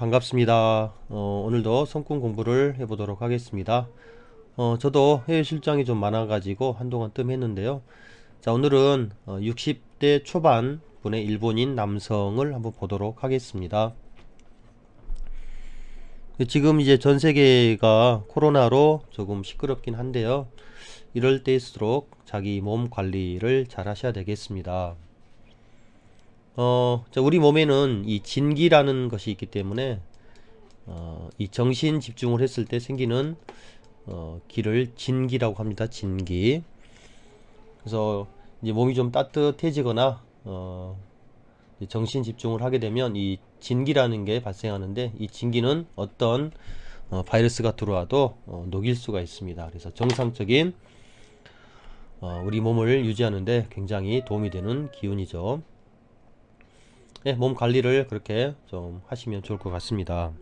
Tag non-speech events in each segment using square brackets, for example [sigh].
반갑습니다. 어, 오늘도 손금 공부를 해보도록 하겠습니다. 어, 저도 해외 출장이 좀 많아가지고 한동안 뜸했는데요. 자, 오늘은 어, 60대 초반 분의 일본인 남성을 한번 보도록 하겠습니다. 지금 이제 전 세계가 코로나로 조금 시끄럽긴 한데요. 이럴 때일수록 자기 몸 관리를 잘 하셔야 되겠습니다. 어, 자, 우리 몸에는 이 진기라는 것이 있기 때문에 어, 이 정신 집중을 했을 때 생기는 어, 기를 진기라고 합니다. 진기. 그래서 이제 몸이 좀 따뜻해지거나 어, 정신 집중을 하게 되면 이 진기라는 게 발생하는데 이 진기는 어떤 어, 바이러스가 들어와도 어, 녹일 수가 있습니다. 그래서 정상적인 어, 우리 몸을 유지하는데 굉장히 도움이 되는 기운이죠. 네, 몸 관리를 그렇게 좀 하시면 좋을 것 같습니다.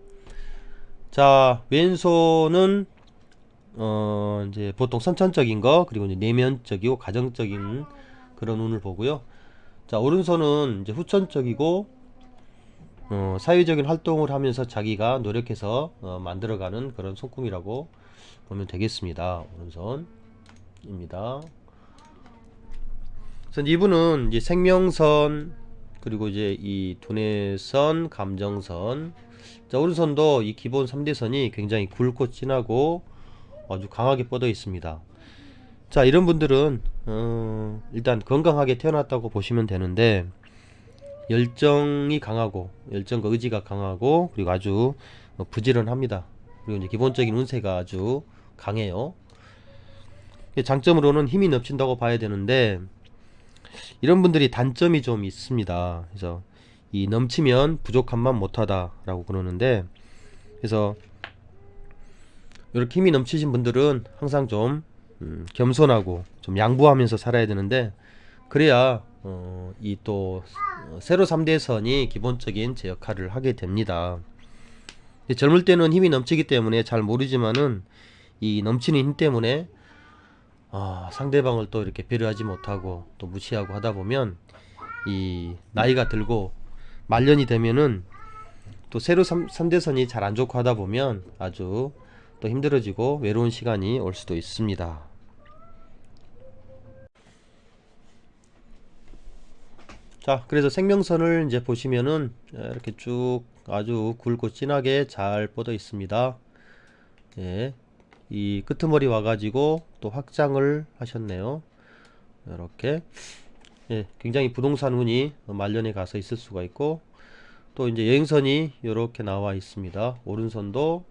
자, 왼손은 어 이제 보통 선천적인 거 그리고 이제 내면적이고 가정적인 그런 운을 보고요. 자, 오른손은 이제 후천적이고 어, 사회적인 활동을 하면서 자기가 노력해서 어, 만들어가는 그런 손금이라고 보면 되겠습니다. 오른손입니다. 이분은 이제 생명선 그리고 이제 이 두뇌선, 감정선. 자, 오른손도 이 기본 3대선이 굉장히 굵고 진하고 아주 강하게 뻗어 있습니다. 자, 이런 분들은 어, 일단 건강하게 태어났다고 보시면 되는데 열정이 강하고 열정과 의지가 강하고 그리고 아주 부지런합니다. 그리고 이제 기본적인 운세가 아주 강해요. 장점으로는 힘이 넘친다고 봐야 되는데 이런 분들이 단점이 좀 있습니다. 그래서 이 넘치면 부족함만 못하다라고 그러는데 그래서 이렇게 힘이 넘치신 분들은 항상 좀 음, 겸손하고 좀 양보하면서 살아야 되는데 그래야 어, 이 또 세로 3대선이 기본적인 제 역할을 하게 됩니다. 젊을 때는 힘이 넘치기 때문에 잘 모르지만은 이 넘치는 힘 때문에 아, 상대방을 또 이렇게 배려하지 못하고 또 무시하고 하다 보면 이 나이가 들고 말년이 되면은 또 새로 3, 3대선이 잘 안 좋고 하다 보면 아주 또 힘들어지고 외로운 시간이 올 수도 있습니다. 자, 그래서 생명선을 이제 보시면은 이렇게 쭉 아주 굵고 진하게 잘 뻗어 있습니다. 예. 이 끄트머리 와가지고 또 확장을 하셨네요. 이렇게 예, 굉장히 부동산 운이 말년에 가서 있을 수가 있고 또 이제 여행선이 이렇게 나와 있습니다. 오른손도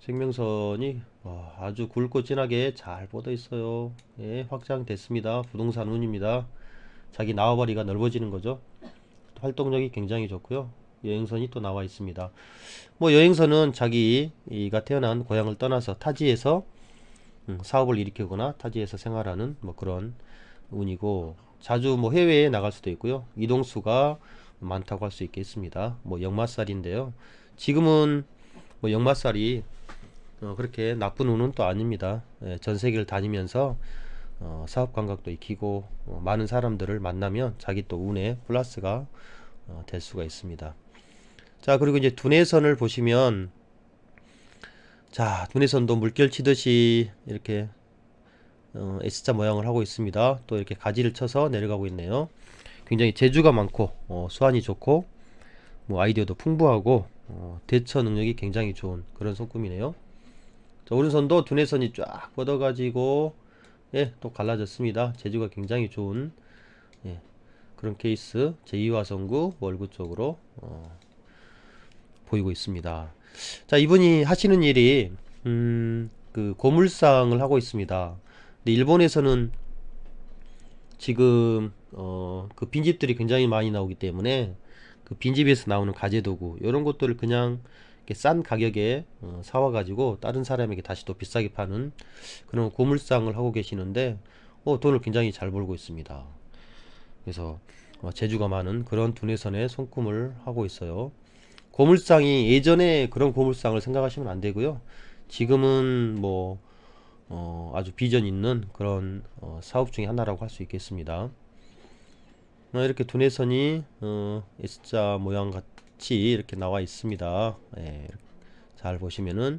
생명선이 와, 아주 굵고 진하게 잘 뻗어 있어요. 예, 확장됐습니다. 부동산 운입니다. 자기 나와버리가 넓어지는 거죠. 활동력이 굉장히 좋고요. 여행선이 또 나와 있습니다. 뭐 여행선은 자기가 태어난 고향을 떠나서 타지에서 음, 사업을 일으키거나 타지에서 생활하는 뭐 그런 운이고 자주 뭐 해외에 나갈 수도 있고요. 이동수가 많다고 할 수 있겠습니다. 뭐 역마살인데요. 지금은 뭐 역마살이 어, 그렇게 나쁜 운은 또 아닙니다. 예, 전 세계를 다니면서 어, 사업 감각도 익히고 어, 많은 사람들을 만나면 자기 또 운에 플러스가 어, 될 수가 있습니다. 자, 그리고 이제 두뇌선을 보시면 자, 두뇌선도 물결 치듯이 이렇게 어, S자 모양을 하고 있습니다. 또 이렇게 가지를 쳐서 내려가고 있네요. 굉장히 재주가 많고 어, 수완이 좋고 뭐 아이디어도 풍부하고 어, 대처 능력이 굉장히 좋은 그런 손금이네요. 자, 오른손도 두뇌선이 쫙 뻗어가지고 예, 또 갈라졌습니다. 재주가 굉장히 좋은 예, 그런 케이스 제2화성구 월구 쪽으로 어, 보이고 있습니다. 자, 이분이 하시는 일이 음, 그 고물상을 하고 있습니다. 근데 일본에서는 지금 어, 그 빈집들이 굉장히 많이 나오기 때문에 그 빈집에서 나오는 가재 도구 이런 것들을 그냥 싼 가격에 어, 사와 가지고 다른 사람에게 다시 또 비싸게 파는 그런 고물상을 하고 계시는데 어, 돈을 굉장히 잘 벌고 있습니다. 그래서 어, 재주가 많은 그런 두뇌선의 손금을 하고 있어요. 고물상이 예전에 그런 고물상을 생각하시면 안 되고요. 지금은 뭐 어, 아주 비전 있는 그런 어, 사업 중에 하나라고 할 수 있겠습니다. 어, 이렇게 두뇌선이 어, S자 모양 빛이 이렇게 나와 있습니다. 예, 잘 보시면은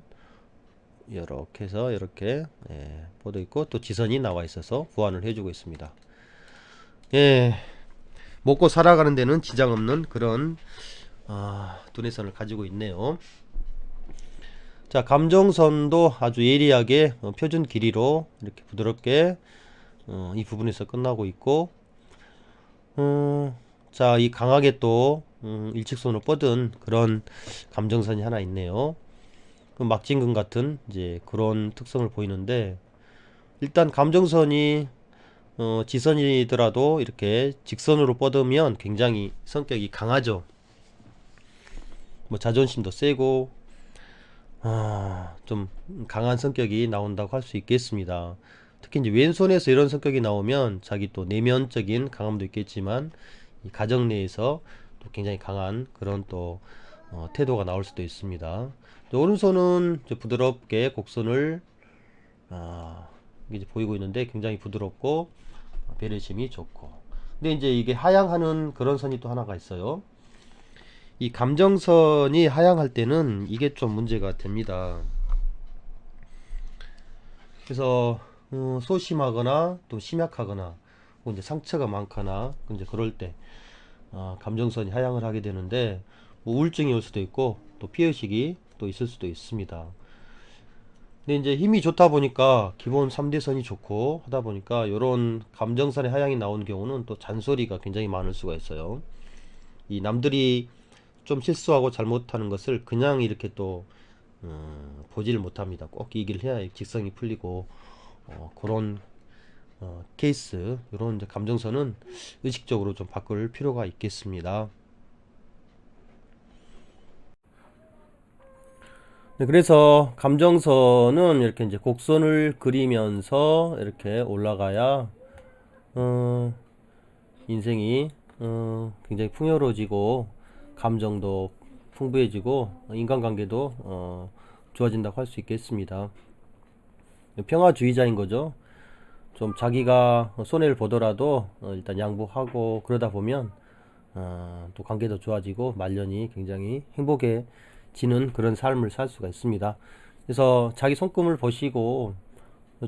이렇게 해서 이렇게 예, 보도 있고 또 지선이 나와 있어서 보완을 해주고 있습니다. 예, 먹고 살아가는 데는 지장 없는 그런 아, 두뇌선을 가지고 있네요. 자, 감정선도 아주 예리하게 어, 표준 길이로 이렇게 부드럽게 어, 이 부분에서 끝나고 있고, 어, 자, 이 강하게 또 음, 일직선으로 뻗은 그런 감정선이 하나 있네요. 그 막진근 같은 이제 그런 특성을 보이는데 일단 감정선이 어, 지선이더라도 이렇게 직선으로 뻗으면 굉장히 성격이 강하죠. 뭐 자존심도 세고 아, 좀 강한 성격이 나온다고 할 수 있겠습니다. 특히 이제 왼손에서 이런 성격이 나오면 자기 또 내면적인 강함도 있겠지만 이 가정 내에서 또 굉장히 강한 그런 또 어, 태도가 나올 수도 있습니다. 또 오른손은 부드럽게 곡선을 아, 이제 보이고 있는데 굉장히 부드럽고 배려심이 좋고. 근데 이제 이게 하향하는 그런 선이 또 하나가 있어요. 이 감정선이 하향할 때는 이게 좀 문제가 됩니다. 그래서 어, 소심하거나 또 심약하거나 혹은 이제 상처가 많거나 이제 그럴 때 어, 감정선이 하향을 하게 되는데 뭐 우울증이 올 수도 있고 또 피해의식이 또 있을 수도 있습니다. 근데 이제 힘이 좋다 보니까 기본 3대선이 좋고 하다 보니까 이런 감정선의 하향이 나오는 경우는 또 잔소리가 굉장히 많을 수가 있어요. 이 남들이 좀 실수하고 잘못하는 것을 그냥 이렇게 또 어, 보지를 못합니다. 꼭 얘기를 해야 직성이 풀리고 어, 그런 어, 케이스 이런 감정선은 의식적으로 좀 바꿀 필요가 있겠습니다. 네, 그래서 감정선은 이렇게 이제 곡선을 그리면서 이렇게 올라가야 어, 인생이 어, 굉장히 풍요로워지고 감정도 풍부해지고 인간관계도 어, 좋아진다고 할 수 있겠습니다. 평화주의자인 거죠. 좀 자기가 손해를 보더라도 어, 일단 양보하고 그러다 보면 어, 또 관계도 좋아지고 말년이 굉장히 행복해지는 그런 삶을 살 수가 있습니다. 그래서 자기 손금을 보시고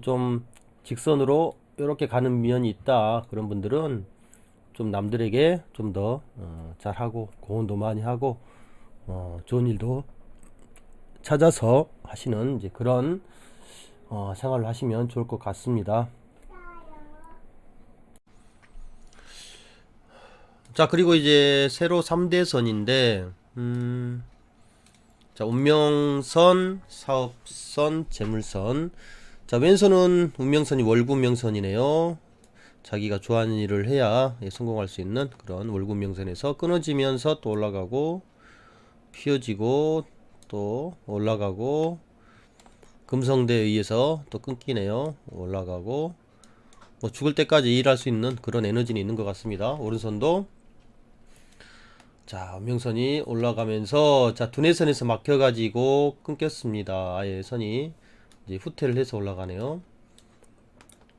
좀 직선으로 이렇게 가는 면이 있다 그런 분들은 좀 남들에게 좀더 어, 잘하고 고운도 많이 하고 어, 좋은 일도 찾아서 하시는 이제 그런 어, 생활을 하시면 좋을 것 같습니다. 자, 그리고 이제 새로 3대선인데, 음, 자, 운명선, 사업선, 재물선. 자, 왼손은 운명선이 월구 명선이네요. 자기가 좋아하는 일을 해야 예, 성공할 수 있는 그런 월구명선에서 끊어지면서 또 올라가고, 피어지고, 또 올라가고, 금성대에 의해서 또 끊기네요. 올라가고, 뭐 죽을 때까지 일할 수 있는 그런 에너지는 있는 것 같습니다. 오른손도 자, 운명선이 올라가면서 자, 두뇌선에서 막혀 가지고 끊겼습니다. 아예 선이 이제 후퇴를 해서 올라가네요.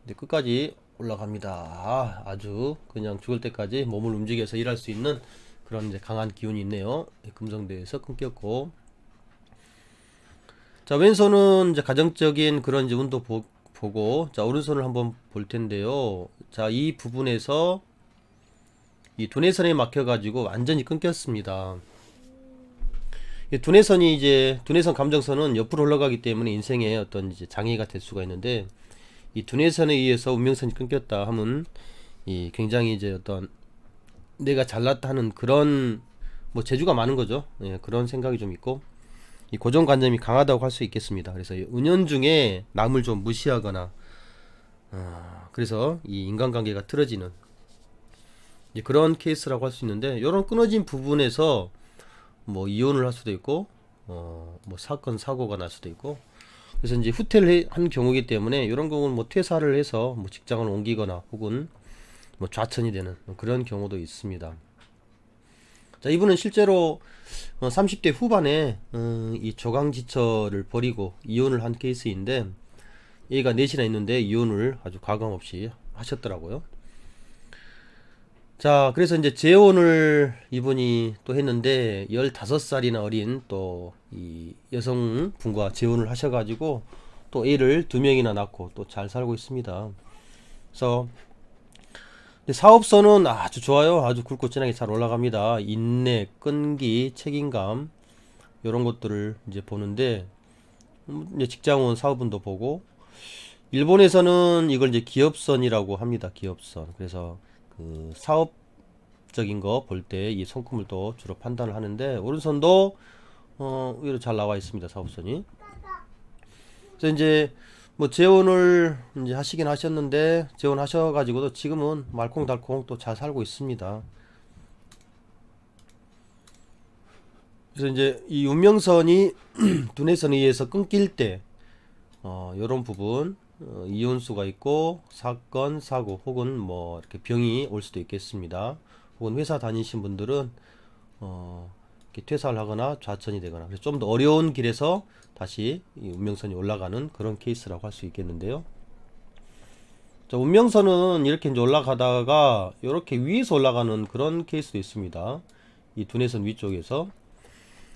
이제 끝까지 올라갑니다. 아, 아주 그냥 죽을 때까지 몸을 움직여서 일할 수 있는 그런 이제 강한 기운이 있네요. 금성대에서 끊겼고. 자, 왼손은 이제 가정적인 그런 이제 운도 보, 보고 자, 오른손을 한번 볼 텐데요. 자, 이 부분에서 이 두뇌선에 막혀가지고 완전히 끊겼습니다. 이 두뇌선이 이제 두뇌선 감정선은 옆으로 흘러가기 때문에 인생에 어떤 이제 장애가 될 수가 있는데 이 두뇌선에 의해서 운명선이 끊겼다 하면 이 굉장히 이제 어떤 내가 잘났다 하는 그런 뭐 재주가 많은 거죠. 예, 그런 생각이 좀 있고 이 고정관념이 강하다고 할 수 있겠습니다. 그래서 은연 중에 남을 좀 무시하거나 어, 그래서 이 인간관계가 틀어지는 그런 케이스라고 할 수 있는데 이런 끊어진 부분에서 뭐 이혼을 할 수도 있고 어 뭐 사건 사고가 날 수도 있고 그래서 이제 후퇴를 한 경우이기 때문에 이런 경우는 뭐 퇴사를 해서 뭐 직장을 옮기거나 혹은 뭐 좌천이 되는 그런 경우도 있습니다. 자 이분은 실제로 30대 어, 후반에 어, 이 조강지처를 버리고 이혼을 한 케이스인데 얘가 넷이나 있는데 이혼을 아주 과감 없이 하셨더라고요. 자, 그래서 이제 재혼을 이분이 또 했는데 15살이나 어린 또 이 여성 분과 재혼을 하셔 가지고 또 애를 두 명이나 낳고 또 잘 살고 있습니다. 그래서 사업선은 아주 좋아요. 아주 굵고 진하게 잘 올라갑니다. 인내, 끈기, 책임감 이런 것들을 이제 보는데 음, 이제 직장원 사업운도 보고 일본에서는 이걸 이제 기업선이라고 합니다. 기업선. 그래서 그 사업적인 거 볼 때 이 손금을 또 주로 판단을 하는데 오른손도 어 의외로 잘 나와 있습니다. 사업선이. 그래서 이제 뭐 재혼을 이제 하시긴 하셨는데 재혼하셔가지고도 지금은 말콩달콩 또 잘 살고 있습니다. 그래서 이제 이 운명선이 [clears throat] 두뇌선에 의해서 끊길 때 어, 요런 부분 어, 이혼수가 있고 사건 사고 혹은 뭐 이렇게 병이 올 수도 있겠습니다. 혹은 회사 다니신 분들은 어, 이렇게 퇴사를 하거나 좌천이 되거나 그래서 좀 더 어려운 길에서 다시 이 운명선이 올라가는 그런 케이스라고 할 수 있겠는데요. 자, 운명선은 이렇게 이제 올라가다가 이렇게 위에서 올라가는 그런 케이스도 있습니다. 이 두뇌선 위쪽에서.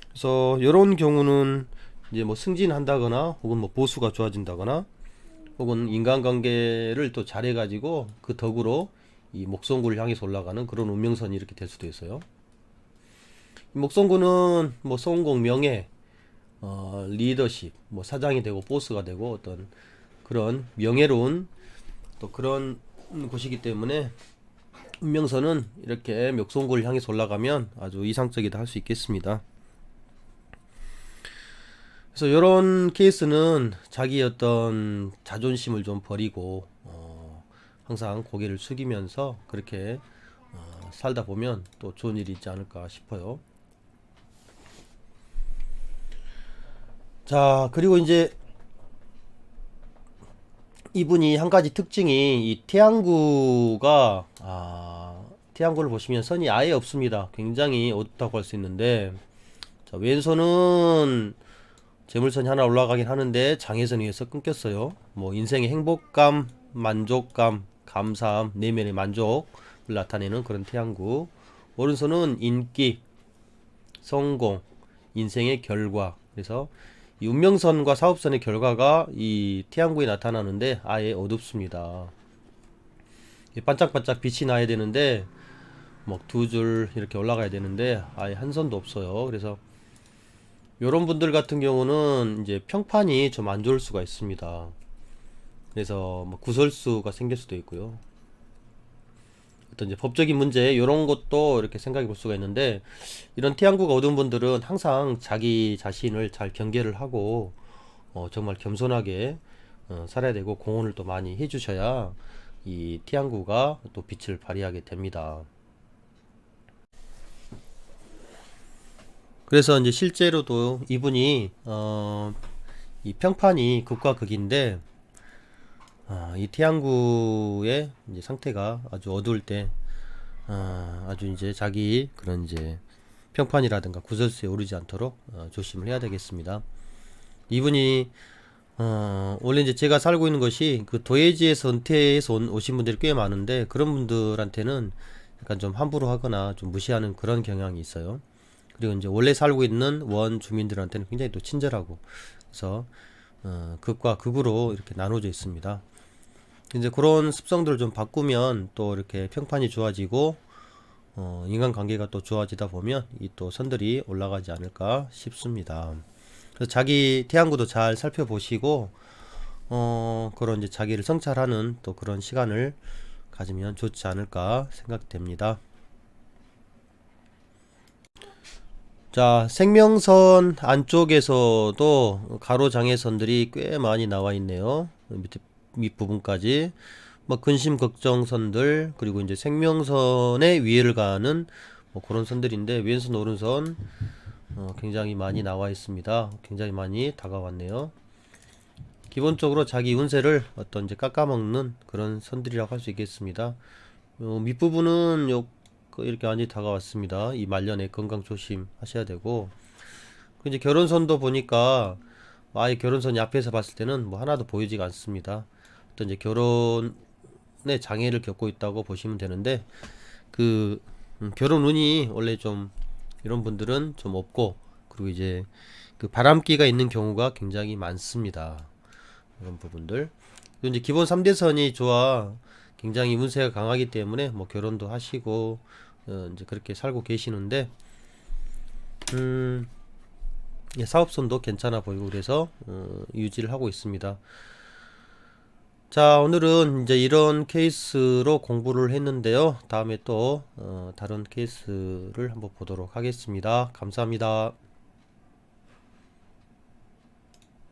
그래서 이런 경우는 이제 뭐 승진한다거나 혹은 뭐 보수가 좋아진다거나 혹은 인간관계를 또 잘해가지고 그 덕으로 이 목성구를 향해서 올라가는 그런 운명선이 이렇게 될 수도 있어요. 이 목성구는 뭐 성공, 명예, 어, 리더십, 뭐 사장이 되고 보스가 되고 어떤 그런 명예로운 또 그런 곳이기 때문에 운명선은 이렇게 멱송구를 향해서 올라가면 아주 이상적이다 할 수 있겠습니다. 그래서 이런 케이스는 자기 어떤 자존심을 좀 버리고 어, 항상 고개를 숙이면서 그렇게 어, 살다 보면 또 좋은 일이 있지 않을까 싶어요. 자, 그리고 이제 이분이 한 가지 특징이 이 태양구가 아, 태양구를 보시면 선이 아예 없습니다. 굉장히 어둡다고 할 수 있는데 자, 왼손은 재물선이 하나 올라가긴 하는데 장애선에 의해서 끊겼어요. 뭐 인생의 행복감, 만족감, 감사함, 내면의 만족을 나타내는 그런 태양구. 오른손은 인기, 성공, 인생의 결과. 그래서 이 운명선과 사업선의 결과가 이 태양구에 나타나는데 아예 어둡습니다. 이 반짝반짝 빛이 나야 되는데 뭐 두 줄 이렇게 올라가야 되는데 아예 한 선도 없어요. 그래서 이런 분들 같은 경우는 이제 평판이 좀 안 좋을 수가 있습니다. 그래서 뭐 구설수가 생길 수도 있고요. 어떤 이제 법적인 문제 이런 것도 이렇게 생각해 볼 수가 있는데 이런 태양구가 어두운 분들은 항상 자기 자신을 잘 경계를 하고 어, 정말 겸손하게 어, 살아야 되고 공헌을 또 많이 해주셔야 이 태양구가 또 빛을 발휘하게 됩니다. 그래서 이제 실제로도 이분이 어, 이 평판이 극과 극인데 아, 이 태양구의 이제 상태가 아주 어두울 때 아, 아주 이제 자기 그런 이제 평판이라든가 구설수에 오르지 않도록 어, 조심을 해야 되겠습니다. 이분이 어, 원래 이제 제가 살고 있는 것이 그 도예지에서 은퇴해서 온, 오신 분들이 꽤 많은데 그런 분들한테는 약간 좀 함부로 하거나 좀 무시하는 그런 경향이 있어요. 그리고 이제 원래 살고 있는 원 주민들한테는 굉장히 또 친절하고 그래서 어, 극과 극으로 이렇게 나눠져 있습니다. 이제 그런 습성들을 좀 바꾸면 또 이렇게 평판이 좋아지고 어, 인간관계가 또 좋아지다 보면 이 또 선들이 올라가지 않을까 싶습니다. 그래서 자기 태양구도 잘 살펴보시고 어, 그런 이제 자기를 성찰하는 또 그런 시간을 가지면 좋지 않을까 생각됩니다. 자, 생명선 안쪽에서도 가로장애선들이 꽤 많이 나와 있네요. 밑에 밑부분까지. 뭐 근심 걱정선들 그리고 이제 생명선의 위에를 가는 뭐 그런 선들인데 왼손 오른손 어, 굉장히 많이 나와 있습니다. 굉장히 많이 다가왔네요. 기본적으로 자기 운세를 어떤 이제 깎아먹는 그런 선들이라고 할 수 있겠습니다. 어, 밑부분은 요그 이렇게 많이 다가왔습니다. 이 말년에 건강 조심하셔야 되고 그 이제 결혼선도 보니까 아예 결혼선이 앞에서 봤을 때는 뭐 하나도 보이지가 않습니다. 어떤 이제 결혼의 장애를 겪고 있다고 보시면 되는데 그 음, 결혼 운이 원래 좀 이런 분들은 좀 없고 그리고 이제 그 바람기가 있는 경우가 굉장히 많습니다. 이런 부분들. 이제 기본 3대선이 좋아 굉장히 운세가 강하기 때문에 뭐 결혼도 하시고 어, 이제 그렇게 살고 계시는데 음, 예, 사업선도 괜찮아 보이고 그래서 어, 유지를 하고 있습니다. 자, 오늘은 이제 이런 케이스로 공부를 했는데요. 다음에 또 어, 다른 케이스를 한번 보도록 하겠습니다. 감사합니다.